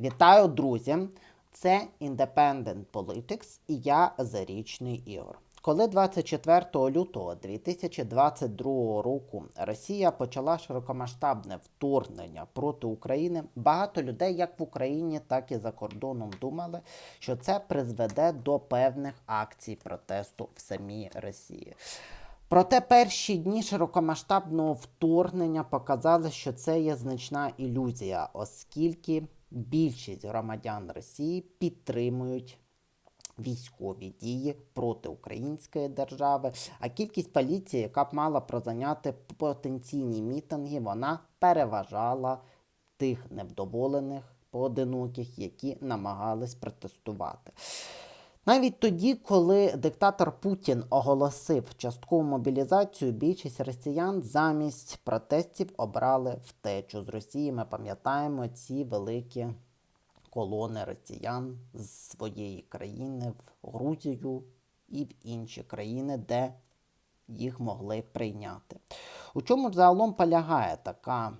Вітаю, друзі! Це Independent Politics і я Зарічний Ігор. Коли 24 лютого 2022 року Росія почала широкомасштабне вторгнення проти України, багато людей як в Україні, так і за кордоном думали, що це призведе до певних акцій протесту в самій Росії. Проте перші дні широкомасштабного вторгнення показали, що це є значна ілюзія, оскільки більшість громадян Росії підтримують військові дії проти української держави, а кількість поліції, яка б мала прозайняти потенційні мітинги, вона переважала тих невдоволених поодиноких, які намагались протестувати. Навіть тоді, коли диктатор Путін оголосив часткову мобілізацію, більшість росіян замість протестів обрали втечу з Росії. Ми пам'ятаємо ці великі колони росіян з своєї країни в Грузію і в інші країни, де їх могли прийняти. У чому загалом полягає така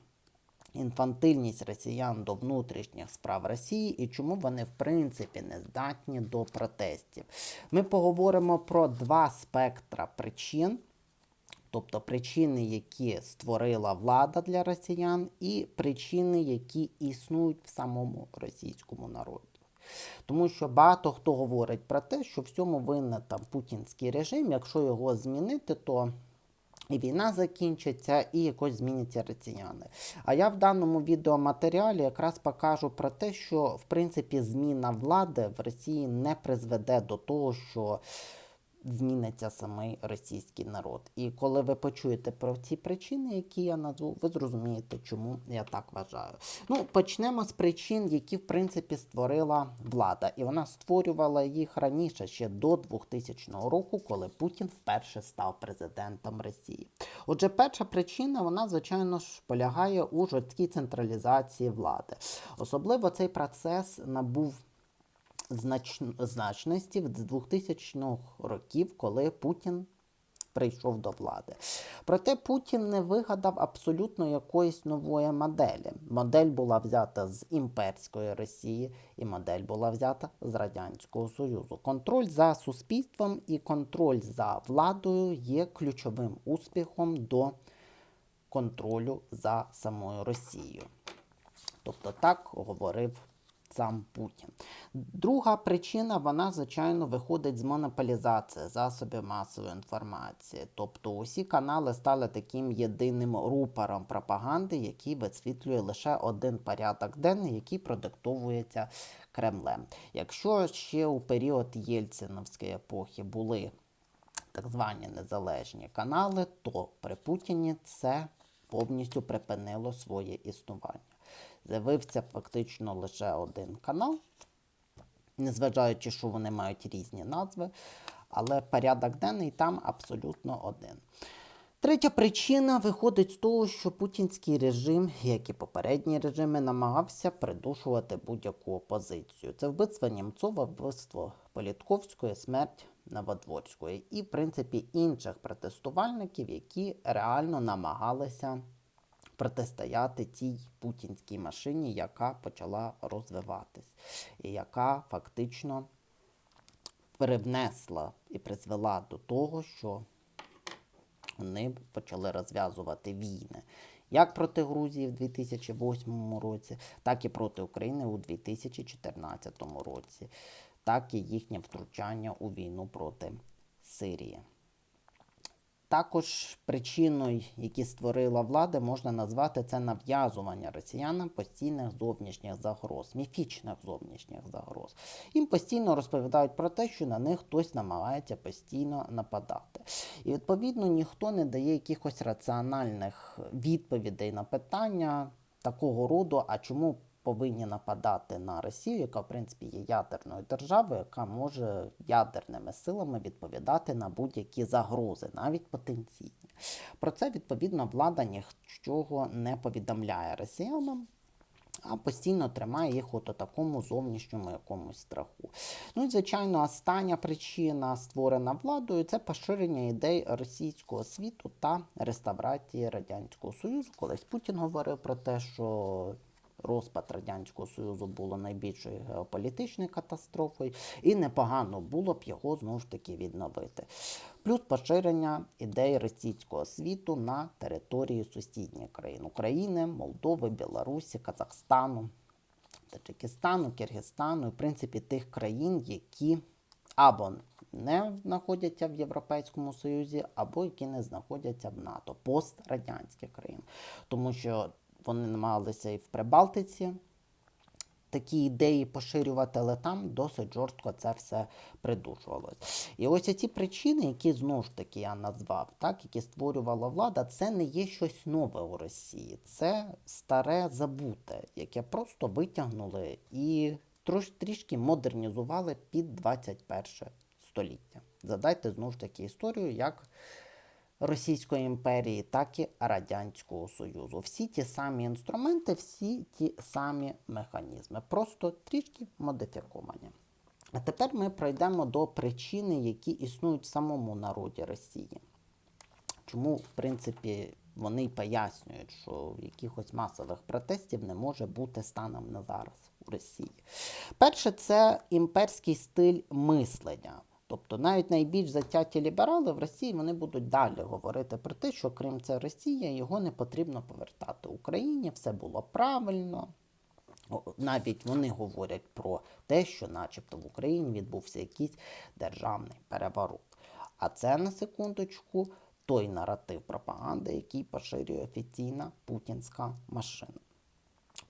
інфантильність росіян до внутрішніх справ Росії і чому вони, в принципі, не здатні до протестів? Ми поговоримо про два спектра причин. Тобто причини, які створила влада для росіян, і причини, які існують в самому російському народі. Тому що багато хто говорить про те, що в цьому винен там путінський режим, якщо його змінити, то і війна закінчиться, і якось зміняться росіяни. А я в даному відеоматеріалі якраз покажу про те, що в принципі зміна влади в Росії не призведе до того, що зміниться самий російський народ. І коли ви почуєте про ці причини, які я назву, ви зрозумієте, чому я так вважаю. Ну, почнемо з причин, які в принципі створила влада, і вона створювала їх раніше, ще до 2000 року, коли Путін вперше став президентом Росії. Отже, перша причина, вона звичайно ж полягає у жорсткій централізації влади. Особливо цей процес набув знач... значності з 2000-х років, коли Путін прийшов до влади. Проте Путін не вигадав абсолютно якоїсь нової моделі. Модель була взята з імперської Росії, і модель була взята з Радянського Союзу. Контроль за суспільством і контроль за владою є ключовим успіхом до контролю за самою Росією. Тобто так говорив сам Путін. Друга причина, вона, звичайно, виходить з монополізації засобів масової інформації. Тобто усі канали стали таким єдиним рупором пропаганди, який висвітлює лише один порядок денний, який продиктовується Кремлем. Якщо ще у період Єльциновської епохи були так звані незалежні канали, то при Путіні це повністю припинило своє існування з'явився фактично лише один канал, незважаючи, що вони мають різні назви, але порядок денний там абсолютно один. Третя причина виходить з того, що путінський режим, як і попередні режими, намагався придушувати будь-яку опозицію. Це вбивство Німцова, вбивство Політковської, смерть Новодворської і, в принципі, інших протестувальників, які реально намагалися протистояти тій путінській машині, яка почала розвиватись, і яка фактично привнесла і призвела до того, що вони почали розв'язувати війни. Як проти Грузії в 2008 році, так і проти України у 2014 році, так і їхнє втручання у війну проти Сирії. Також причиною, які створила влада, можна назвати це нав'язування росіянам постійних зовнішніх загроз, міфічних зовнішніх загроз. Їм постійно розповідають про те, що на них хтось намагається постійно нападати. І відповідно ніхто не дає якихось раціональних відповідей на питання такого роду, а чому повинні нападати на Росію, яка в принципі є ядерною державою, яка може ядерними силами відповідати на будь-які загрози, навіть потенційні. Про це відповідно влада нічого не повідомляє росіянам. А постійно тримає їх от у такому зовнішньому якомусь страху. Ну і, звичайно, остання причина, створена владою, це поширення ідей російського світу та реставрації Радянського Союзу. Колись Путін говорив про те, що розпад Радянського Союзу було найбільшою геополітичною катастрофою, і непогано було б його знову ж таки відновити. Плюс поширення ідей російського світу на території сусідніх країн України, Молдови, Білорусі, Казахстану. Таджикистану, Киргизстану, в принципі, тих країн, які або не знаходяться в Європейському Союзі, або які не знаходяться в НАТО, пострадянські країни. Тому що вони намагалися і в Прибалтиці такі ідеї поширювати, але там досить жорстко це все придушувалось. І ось ці причини, які знову ж таки я назвав, так, які створювала влада, це не є щось нове у Росії. Це старе забуте, яке просто витягнули і трош, трішки модернізували під 21 століття. Задайте знову ж таки історію, як Російської імперії, так і Радянського Союзу. Всі ті самі інструменти, всі ті самі механізми, просто трішки модифіковані. А тепер ми пройдемо до причини, які існують в самому народі Росії. Чому, в принципі, вони пояснюють, що якихось масових протестів не може бути станом на зараз у Росії. Перше, це імперський стиль мислення. Тобто навіть найбільш затяті ліберали в Росії вони будуть далі говорити про те, що Крим це Росія, його не потрібно повертати Україні, все було правильно. Навіть вони говорять про те, що, начебто, в Україні відбувся якийсь державний переворот. А це на секундочку той наратив пропаганди, який поширює офіційна путінська машина.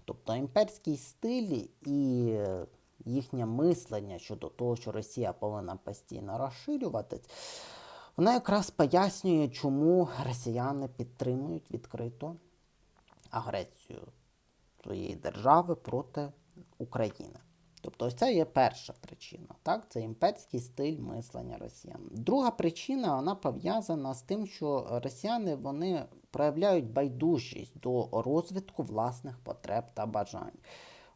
Тобто імперський стиль і їхнє мислення щодо того, що Росія повинна постійно розширюватись, вона якраз пояснює, чому росіяни підтримують відкрито агресію своєї держави проти України. Тобто, ось це є перша причина. Так? Це імперський стиль мислення росіян. Друга причина вона пов'язана з тим, що росіяни вони проявляють байдужість до розвитку власних потреб та бажань.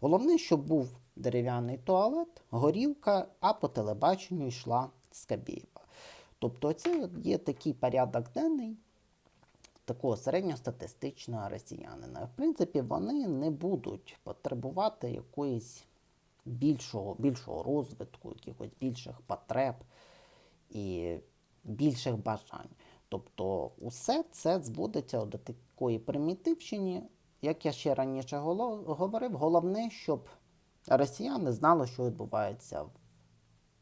Головне, щоб був дерев'яний туалет, горілка, а по телебаченню йшла Скабєєва. Тобто, це є такий порядок денний такого середньостатистичного росіянина. В принципі, вони не будуть потребувати якоїсь більшого, більшого розвитку, якихось більших потреб і більших бажань. Тобто, усе це зводиться до такої примітивщини, як я ще раніше говорив, головне, щоб росіяни знали, що відбувається в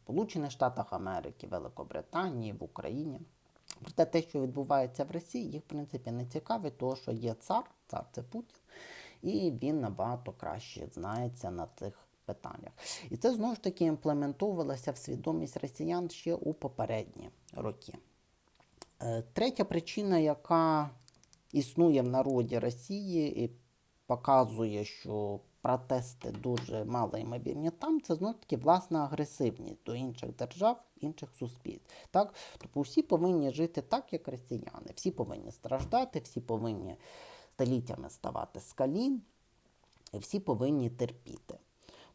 Сполучених Штатах Америки, Великобританії, в Україні. Проте те, що відбувається в Росії, їх в принципі не цікавить, тому що є цар, цар це Путін, і він набагато краще знається на цих питаннях. І це знову ж таки імплементовувалося в свідомість росіян ще у попередні роки. Е, третя причина, яка існує в народі Росії і показує, що протести дуже мало ймовірні там, це знову таки власна агресивність до інших держав, інших суспільств. Так? Тобто всі повинні жити так, як росіяни. Всі повинні страждати, всі повинні століттями ставати з колін, і всі повинні терпіти.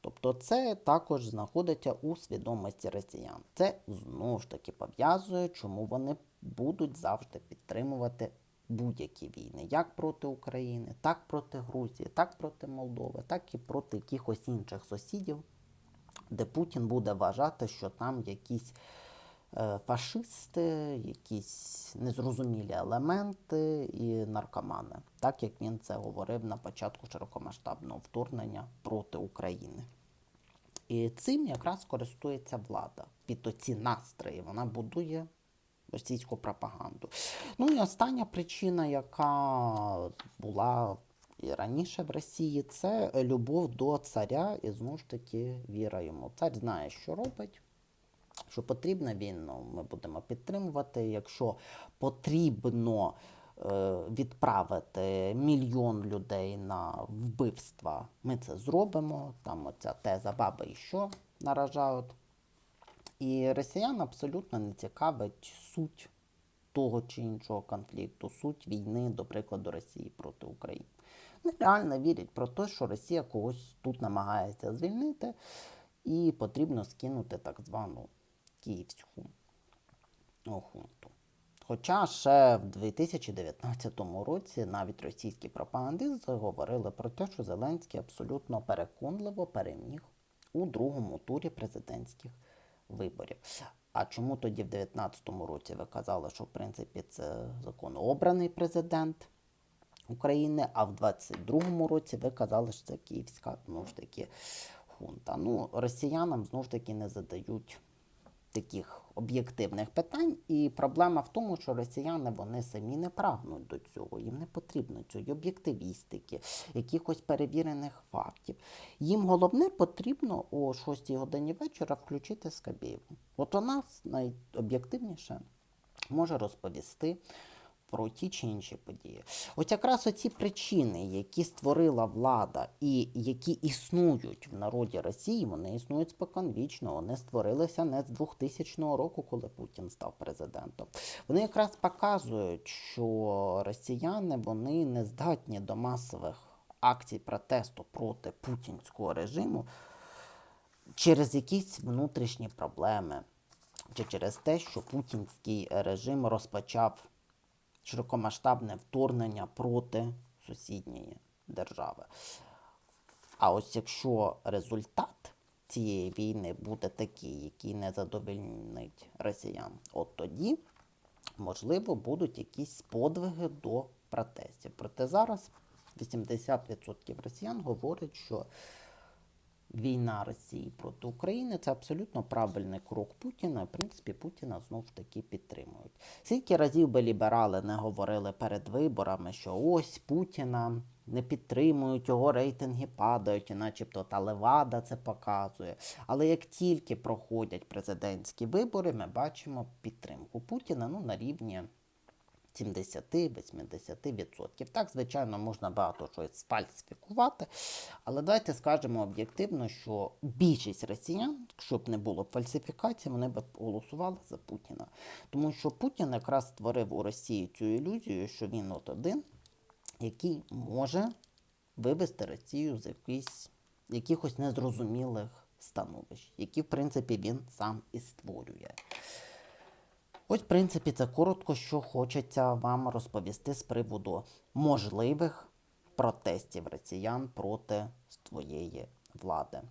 Тобто це також знаходиться у свідомості росіян. Це знову ж таки пов'язує, чому вони будуть завжди підтримувати будь-які війни, як проти України, так проти Грузії, так проти Молдови, так і проти якихось інших сусідів, де Путін буде вважати, що там якісь е, фашисти, якісь незрозумілі елементи і наркомани, так як він це говорив на початку широкомасштабного вторгнення проти України. І цим якраз користується влада. Під оці настрої вона будує російську пропаганду. Ну і остання причина, яка була і раніше в Росії, це любов до царя і знову ж таки віра йому. Цар знає, що робить. Що потрібно війну, ми будемо підтримувати. Якщо потрібно е, відправити мільйон людей на вбивства, ми це зробимо. Там оця теза баби і що наражають. І росіян абсолютно не цікавить суть того чи іншого конфлікту, суть війни, до прикладу, Росії проти України. Вони реально вірять про те, що Росія когось тут намагається звільнити, і потрібно скинути так звану київську хунту. Хоча ще в 2019 році навіть російські пропагандисти говорили про те, що Зеленський абсолютно переконливо переміг у другому турі президентських виборів. А чому тоді в 2019 році ви казали, що в принципі це законообраний президент України, а в 22-му році ви казали, що це київська знову ж таки хунта. Ну, росіянам знову ж таки не задають таких об'єктивних питань. І проблема в тому, що росіяни вони самі не прагнуть до цього. Їм не потрібно цієї об'єктивістики, якихось перевірених фактів. Їм головне потрібно о 6 годині вечора включити Скабєєву. От вона найоб'єктивніше може розповісти. Про ті чи інші події. От якраз оці причини, які створила влада і які існують в народі Росії, вони існують споконвічно. Вони створилися не з 2000 року, коли Путін став президентом. Вони якраз показують, що росіяни вони не здатні до масових акцій протесту проти путінського режиму через якісь внутрішні проблеми, чи через те, що путінський режим розпочав широкомасштабне вторгнення проти сусідньої держави. А ось якщо результат цієї війни буде такий, який не задовольнить росіян, от тоді, можливо, будуть якісь подвиги до протестів. Проте зараз 80% росіян говорять, що війна Росії проти України це абсолютно правильний крок Путіна. В принципі, Путіна знов ж таки підтримують. Скільки разів би ліберали не говорили перед виборами, що ось Путіна не підтримують, його рейтинги падають, і начебто та Левада це показує. Але як тільки проходять президентські вибори, ми бачимо підтримку Путіна ну, на рівні 70-80%. Так, звичайно, можна багато щось сфальсифікувати, але давайте скажемо об'єктивно, що більшість росіян, якщо б не було фальсифікації, вони б голосували за Путіна. Тому що Путін якраз створив у Росії цю ілюзію, що він от один, який може вивести Росію з якихось, якихось незрозумілих становищ, які, в принципі, він сам і створює. Ось, в принципі, це коротко, що хочеться вам розповісти з приводу можливих протестів росіян проти своєї влади.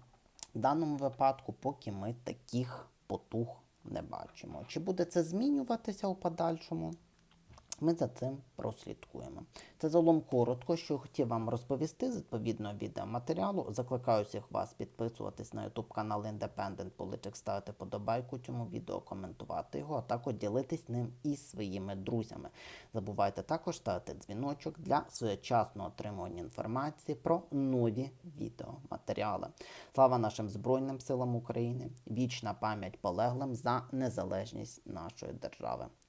В даному випадку, поки ми таких потуг не бачимо. Чи буде це змінюватися у подальшому? Ми за цим прослідкуємо. Це загалом коротко, що хотів вам розповісти з відповідного відеоматеріалу. Закликаю всіх вас підписуватись на YouTube канал Independent Politics, ставити подобайку цьому відео, коментувати його, а також ділитись ним із своїми друзями. Забувайте також ставити дзвіночок для своєчасного отримування інформації про нові відеоматеріали. Слава нашим Збройним силам України! Вічна пам'ять полеглим за незалежність нашої держави.